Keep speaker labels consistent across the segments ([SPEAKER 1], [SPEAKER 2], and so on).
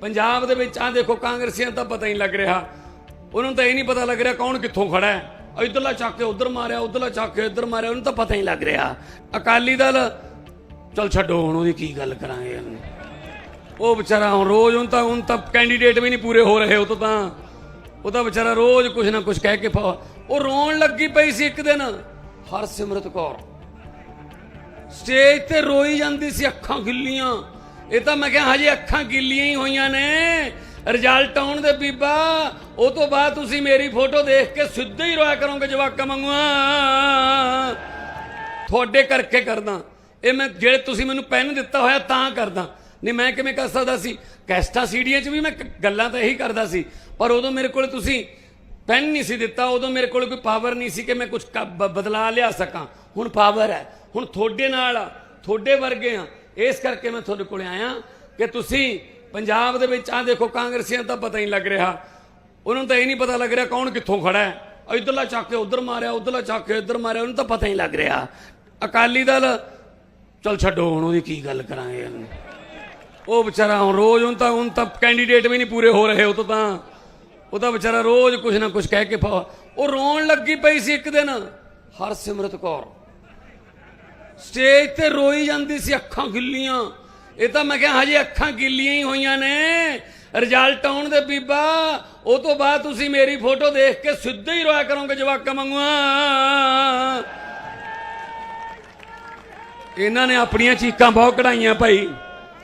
[SPEAKER 1] ਪੰਜਾਬ ਦੇ ਵਿੱਚ ਆ ਦੇਖੋ, ਕਾਂਗਰਸੀਆਂ ਦਾ ਪਤਾ ਹੀ ਲੱਗ ਰਿਹਾ। ਉਹਨਾਂ ਨੂੰ ਤਾਂ ਇਹ ਨਹੀਂ ਪਤਾ ਲੱਗ ਰਿਹਾ ਕੌਣ ਕਿੱਥੋਂ ਖੜਾ ਹੈ। ਇਧਰਲਾ ਚੱਕ ਕੇ ਉਧਰ ਮਾਰਿਆ, ਉਧਰਲਾ ਚੱਕ ਕੇ ਇੱਧਰ ਮਾਰਿਆ, ਉਹਨੂੰ ਤਾਂ ਪਤਾ ਹੀ ਲੱਗ ਰਿਹਾ। ਅਕਾਲੀ ਦਲ, ਚਲ ਛੱਡੋ ਹੁਣ ਉਹਦੀ ਕੀ ਗੱਲ ਕਰਾਂਗੇ ਉਹ ਵਿਚਾਰਾ ਹੁਣ ਰੋਜ਼ ਹੁਣ ਤਾਂ ਹੁਣ ਤਾਂ ਕੈਂਡੀਡੇਟ ਵੀ ਨਹੀਂ ਪੂਰੇ ਹੋ ਰਹੇ, ਉਹ ਤੋਂ ਤਾਂ, ਉਹ ਤਾਂ ਵਿਚਾਰਾ ਰੋਜ਼ ਕੁਝ ਨਾ ਕੁਝ ਕਹਿ ਕੇ ਉਹ ਰੋਣ ਲੱਗੀ ਪਈ ਸੀ ਇੱਕ ਦਿਨ। ਹਰਸਿਮਰਤ ਕੌਰ। ਸਟੇਜ ਤੇ ਰੋਈ ਜਾਂਦੀ ਸੀ ਅੱਖਾਂ ਗਿੱਲੀਆਂ। ਇਹ ਤਾਂ ਮੈਂ ਕਿਹਾ ਹਜੇ ਅੱਖਾਂ ਗਿੱਲੀਆਂ ਹੀ ਹੋਈਆਂ ਨੇ। ਰਿਜ਼ਲਟ ਆਉਣ ਦੇ ਬੀਬਾ ਉਹ ਤੋਂ ਬਾਅਦ ਤੁਸੀਂ ਮੇਰੀ ਫੋਟੋ ਦੇਖ ਕੇ ਸਿੱਧਾ ਹੀ ਰੋਇਆ ਕਰੋਗੇ ਜਵਾਕਾਂ ਵਾਂਗੂਆਂ ਤੁਹਾਡੇ ਕਰਕੇ ਕਰਦਾ। ਇਹ ਮੈਂ ਜਿਹੜੇ ਤੁਸੀਂ ਮੈਨੂੰ ਪੈਨ ਦਿੱਤਾ ਹੋਇਆ ਤਾਂ ਕਰਦਾ। ਨਹੀਂ ਮੈਂ ਕਿਵੇਂ ਕਰ ਸਕਦਾ ਸੀ? ਕੈਸਟਾ ਸੀਡੀਆਂ 'ਚ ਵੀ ਮੈਂ ਗੱਲਾਂ ਤਾਂ ਇਹੀ ਕਰਦਾ ਸੀ। ਪਰ ਉਦੋਂ ਮੇਰੇ ਕੋਲ ਤੁਸੀਂ ਪੈਨ ਨਹੀਂ ਸੀ ਦਿੱਤਾ ਉਦੋਂ ਮੇਰੇ ਕੋਲ ਕੋਈ ਪਾਵਰ ਨਹੀਂ ਸੀ ਕਿ ਮੈਂ ਕੁਝ ਬਦਲਾ ਲਿਆ ਸਕਾਂ। ਹੁਣ ਪਾਵਰ ਹੈ। ਹੁਣ ਤੁਹਾਡੇ ਨਾਲ ਆ, ਤੁਹਾਡੇ ਵਰਗੇ ਆ। ਇਸ ਕਰਕੇ ਮੈਂ ਤੁਹਾਡੇ ਕੋਲ ਆਇਆ ਕਿ ਤੁਸੀਂ ਪੰਜਾਬ ਦੇ ਵਿੱਚ ਆ ਦੇਖੋ ਕਾਂਗਰਸੀਆਂ ਦਾ ਪਤਾ ਹੀ ਲੱਗ ਰਿਹਾ। ਉਹਨਾਂ ਨੂੰ ਤਾਂ ਇਹ ਨਹੀਂ ਪਤਾ ਲੱਗ ਰਿਹਾ ਕੌਣ ਕਿੱਥੋਂ ਖੜਾ ਹੈ। ਇਧਰਲਾ ਚੱਕ ਕੇ ਉਧਰ ਮਾਰਿਆ, ਉਧਰਲਾ ਚੱਕ ਕੇ ਇੱਧਰ ਮਾਰਿਆ, ਉਹਨੂੰ ਤਾਂ ਪਤਾ ਹੀ ਲੱਗ ਰਿਹਾ। ਅਕਾਲੀ ਦਲ, ਚਲ ਛੱਡੋ, ਹੁਣ ਉਹਦੀ ਕੀ ਗੱਲ ਕਰਾਂਗੇ ਉਹ ਵਿਚਾਰਾ ਹੁਣ ਰੋਜ਼ ਹੁਣ ਤਾਂ ਹੁਣ ਤਾਂ ਕੈਂਡੀਡੇਟ ਵੀ ਨਹੀਂ ਪੂਰੇ ਹੋ ਰਹੇ, ਉਹ ਤੋਂ ਤਾਂ ਉਹ ਤਾਂ ਵਿਚਾਰਾ ਰੋਜ਼ ਕੁਝ ਨਾ ਕੁਝ ਕਹਿ ਕੇ ਪਾ ਉਹ ਰੋਣ ਲੱਗੀ ਪਈ ਸੀ ਇੱਕ ਦਿਨ। ਹਰਸਿਮਰਤ ਕੌਰ। ਸਟੇਜ ਤੇ ਰੋਈ ਜਾਂਦੀ ਸੀ ਅੱਖਾਂ ਗਿੱਲੀਆਂ। ਇਹ ਤਾਂ ਮੈਂ ਕਿਹਾ ਹਜੇ ਅੱਖਾਂ ਗਿੱਲੀਆਂ ਹੀ ਹੋਈਆਂ ਨੇ। ਰਿਜ਼ਲਟ ਆਉਣ ਦੇ ਬੀਬਾ, ਉਹ ਤੋਂ ਬਾਅਦ ਤੁਸੀਂ ਮੇਰੀ ਫੋਟੋ ਦੇਖ ਕੇ ਸਿੱਧਾ ਹੀ ਰੋਇਆ ਕਰੋਗੇ ਜਵਾਕਾਂ ਵਾਂਗੂਆਂ। ਇਹਨਾਂ ਨੇ ਆਪਣੀਆਂ ਚੀਕਾਂ ਬਹੁਤ ਕਢਾਈਆਂ ਭਾਈ।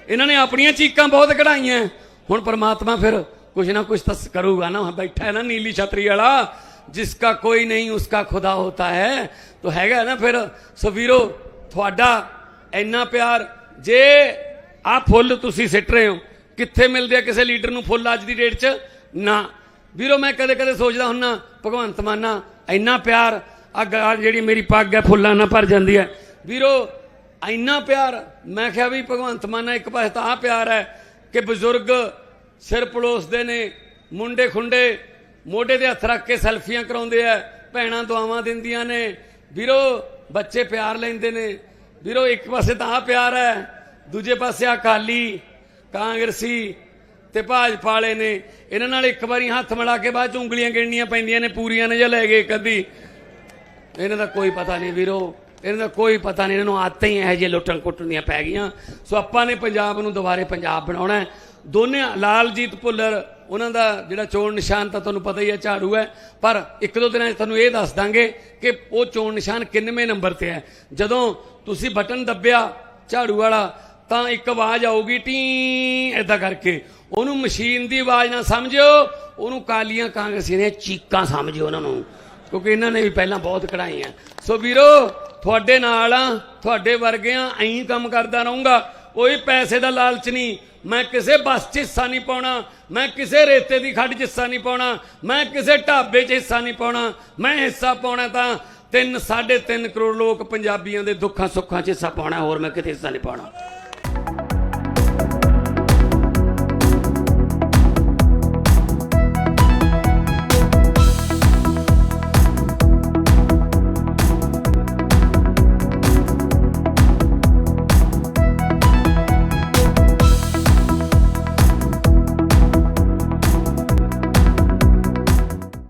[SPEAKER 1] ਇਹਨਾਂ ਨੇ ਆਪਣੀਆਂ ਚੀਕਾਂ ਬਹੁਤ ਕਢਾਈਆਂ। ਹੁਣ ਪ੍ਰਮਾਤਮਾ ਫਿਰ ਕੁਝ ਨਾ ਕੁਝ ਤਾਂ ਕਰੂਗਾ ਨਾ। ਬੈਠਾ ਹੈ ਨਾ ਨੀਲੀ ਛਤਰੀ ਵਾਲਾ, ਜਿਸਕਾ ਕੋਈ ਨਹੀਂ, ਉਸਕਾ ਖੁਦਾ ਹੋਤਾ ਹੈ। ਤਾਂ ਹੈਗਾ ਨਾ ਫਿਰ। ਸਵੀਰੋ ਤੁਹਾਡਾ ਇੰਨਾ ਪਿਆਰ, ਜੇ ਆ ਫੁੱਲ ਤੁਸੀਂ ਸਿੱਟ ਰਹੇ ਹੋ, ਕਿੱਥੇ ਮਿਲਦੇ ਆ ਕਿਸੇ ਲੀਡਰ ਨੂੰ ਫੁੱਲ ਅੱਜ ਦੀ ਡੇਟ 'ਚ? ਨਾ। ਵੀਰੋ, ਮੈਂ ਕਦੇ ਕਦੇ ਸੋਚਦਾ ਹੁੰਨਾ, ਭਗਵੰਤ ਮਾਨਾ ਇੰਨਾ ਪਿਆਰ, ਆ ਜਿਹੜੀ ਮੇਰੀ ਪੱਗ ਹੈ, ਫੁੱਲਾਂ ਨਾਲ ਭਰ ਜਾਂਦੀ ਹੈ। ਵੀਰੋ, ਇੰਨਾ ਪਿਆਰ, ਮੈਂ ਕਿਹਾ ਵੀ ਭਗਵੰਤ ਮਾਨਾ ਇੱਕ ਪਾਸੇ ਤਾਂ ਆ ਪਿਆਰ ਹੈ ਕਿ ਬਜ਼ੁਰਗ ਸਿਰ ਪਲੋਸਦੇ ਨੇ, ਮੁੰਡੇ ਖੁੰਡੇ, ਮੋਢੇ ਤੇ ਹੱਥ ਰੱਖ ਕੇ ਸੈਲਫੀਆਂ ਕਰਾਉਂਦੇ ਆ, ਭੈਣਾਂ ਦੁਆਵਾਂ ਦਿੰਦੀਆਂ ਨੇ। ਵੀਰੋ ਬੱਚੇ ਪਿਆਰ ਲੈਂਦੇ ਨੇ। ਵੀਰੋ, ਇੱਕ ਪਾਸੇ ਤਾਂ ਆ ਪਿਆਰ ਹੈ, ਦੂਜੇ ਪਾਸੇ ਅਕਾਲੀ, ਕਾਂਗਰਸੀ ਤੇ ਭਾਜਪਾ ਵਾਲੇ ਨੇ। ਇਹਨਾਂ ਨਾਲ ਇੱਕ ਵਾਰੀ ਹੱਥ ਮਿਲਾ ਕੇ ਬਾਅਦ ਚ ਉਂਗਲੀਆਂ ਗਿਣਨੀਆਂ ਪੈਂਦੀਆਂ ਨੇ ਪੂਰੀਆਂ ਨੇ ਜਾਂ ਲੈ ਗਏ ਕਦੀ। ਇਹਨਾਂ ਦਾ ਕੋਈ ਪਤਾ ਨਹੀਂ ਵੀਰੋ, ਇਹਨਾਂ ਦਾ ਕੋਈ ਪਤਾ ਨਹੀਂ। ਇਹਨਾਂ ਨੂੰ ਆਦਤਾਂ ਹੀ ਇਹੋ ਜਿਹੇ ਲੁੱਟਣ ਕੁੱਟਣ ਦੀਆਂ ਪੈ ਗਈਆਂ। ਸੋ ਆਪਾਂ ਨੇ ਪੰਜਾਬ ਨੂੰ ਦੁਬਾਰੇ ਪੰਜਾਬ ਬਣਾਉਣਾ ਦੋਨੇ ਲਾਲਜੀਤ ਭੁੱਲਰ, ਉਹਨਾਂ ਦਾ ਜਿਹੜਾ ਚੋਣ ਨਿਸ਼ਾਨ ਤਾਂ ਤੁਹਾਨੂੰ ਪਤਾ ਹੀ ਹੈ ਝਾੜੂ ਹੈ, ਪਰ ਇੱਕ ਦੋ ਦਿਨਾਂ 'ਚ ਤੁਹਾਨੂੰ ਇਹ ਦੱਸ ਦਾਂਗੇ ਕਿ ਉਹ ਚੋਣ ਨਿਸ਼ਾਨ ਕਿੰਨਵੇਂ ਨੰਬਰ ਤੇ ਹੈ। ਜਦੋਂ ਤੁਸੀਂ ਬਟਨ ਦੱਬਿਆ ਝਾੜੂ ਵਾਲਾ, ਤਾਂ ਇੱਕ ਆਵਾਜ਼ ਆਊਗੀ ਟੀ ਐਦਾਂ ਕਰਕੇ। ਉਹਨੂੰ ਮਸ਼ੀਨ ਦੀ ਆਵਾਜ਼ ਨਾ ਸਮਝਿਓ, ਉਹਨੂੰ ਕਾਲੀਆਂ ਕਾਂਗਰਸੀ ਨੇ ਚੀਕਾਂ ਸਮਝਿਓ ਉਹਨਾਂ ਨੂੰ, ਕਿਉਂਕਿ ਇਹਨਾਂ ਨੇ ਵੀ ਪਹਿਲਾਂ ਬਹੁਤ ਕਢਾਈਆਂ। ਸੋ ਵੀਰੋ, ਤੁਹਾਡੇ ਨਾਲ ਆ, ਤੁਹਾਡੇ ਵਰਗਿਆਂ, ਐਂ ਕੰਮ ਕਰਦਾ ਰਹੂੰਗਾ। ਕੋਈ ਪੈਸੇ ਦਾ ਲਾਲਚ ਨਹੀਂ ਮੈਂ ਕਿਸੇ ਬੱਸ 'ਚ ਹਿੱਸਾ ਨਹੀਂ ਪਾਉਣਾ, ਮੈਂ ਕਿਸੇ ਰੇਤੇ ਦੀ ਖੱਡ 'ਚ ਹਿੱਸਾ ਨਹੀਂ ਪਾਉਣਾ, ਮੈਂ ਕਿਸੇ ਢਾਬੇ 'ਚ ਹਿੱਸਾ ਨਹੀਂ ਪਾਉਣਾ, ਮੈਂ ਹਿੱਸਾ ਪਾਉਣਾ ਤਾਂ 3 3.5 ਕਰੋੜ ਲੋਕ ਪੰਜਾਬੀਆਂ ਦੇ ਦੁੱਖਾਂ ਸੁੱਖਾਂ 'ਚ ਹਿੱਸਾ ਪਾਉਣਾ, ਹੋਰ ਮੈਂ ਕਿਤੇ ਹਿੱਸਾ ਨਹੀਂ ਪਾਉਣਾ।